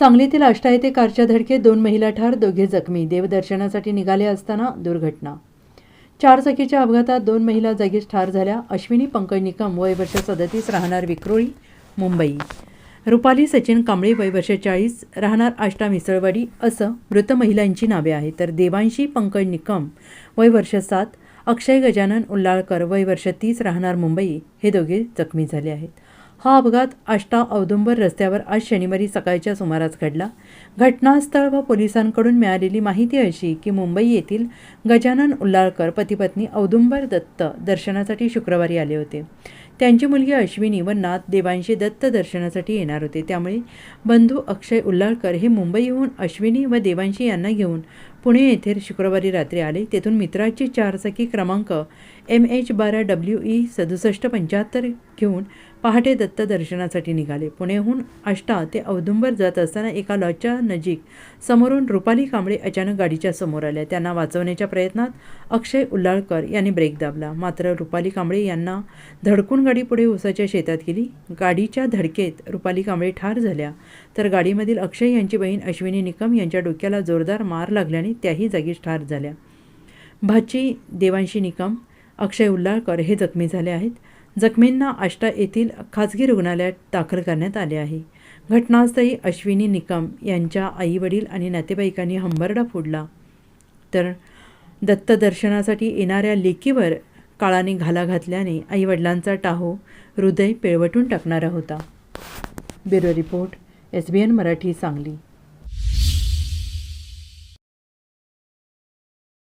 सांगलीतील आष्टा कारच्या धडकेत दोन महिला ठार दोघे जखमी. देवदर्शनासाठी निघाले असताना दुर्घटना. चारचाकीच्या अपघातात दोन महिला जागीच ठार झाल्या. अश्विनी पंकज निकम वय वर्ष सदतीस राहणार विक्रोळी मुंबई. रुपाली सचिन कांबळे वय वर्ष चाळीस राहणार आष्टा मिसळवाडी असं मृत महिलांची नावे आहेत. तर देवांशी पंकज निकम वय वर्ष सात अक्षय गजानन उल्लाळकर वय वर्ष तीस राहणार मुंबई हे दोघे जखमी झाले आहेत. हा अपघात आष्टा औदुंबर रस्त्यावर आज शनिवारी सकाळच्या सुमारास घडला. घटनास्थळ व पोलिसांकडून मिळालेली माहिती अशी की मुंबई येथील गजानन उल्लाळकर पतीपत्नी औदुंबर दत्त दर्शनासाठी शुक्रवारी आले होते. त्यांची मुलगी अश्विनी व नाथ देवांशी दत्त दर्शनासाठी येणार होते. त्यामुळे बंधू अक्षय उल्लाळकर हे मुंबईहून अश्विनी व देवांशी यांना घेऊन पुणे येथे शुक्रवारी रात्री आले. तेथून मित्राची चारचाकी क्रमांक एम एच बारा डब्ल्यू ई सदुसष्ट पंच्याहत्तर घेऊन पहाटे दत्त दर्शनासाठी निघाले. पुण्याहून आष्टा ते औदुंबर जात असताना एका लॉजच्या नजीक समोरून रुपाली कांबळे अचानक गाडीच्या समोर आल्या. त्यांना वाचवण्याच्या प्रयत्नात अक्षय उल्लाळकर यांनी ब्रेक दाबला. मात्र रुपाली कांबळे यांना धडकून गाडी पुढे उसाच्या शेतात गेली. गाडीच्या धडकेत रुपाली कांबळे ठार झाल्या. तर गाडीमधील अक्षय यांची बहीण अश्विनी निकम यांच्या डोक्याला जोरदार मार लागल्याने त्याही जागीच ठार झाल्या. भाची देवांशी निकम अक्षय उल्लाळकर हे जखमी झाले आहेत. जखमींना आष्टा येथील खाजगी रुग्णालयात दाखल करण्यात आले आहे. घटनास्थळी अश्विनी निकम यांच्या आईवडील आणि नातेवाईकांनी हंबरडा फोडला. तर दत्त दर्शनासाठी येणाऱ्या लेकीवर काळाने घाला घातल्याने आईवडिलांचा टाहो हृदय पिळवटून टाकणारा होता. Bureau report S B N Marathi Sangli.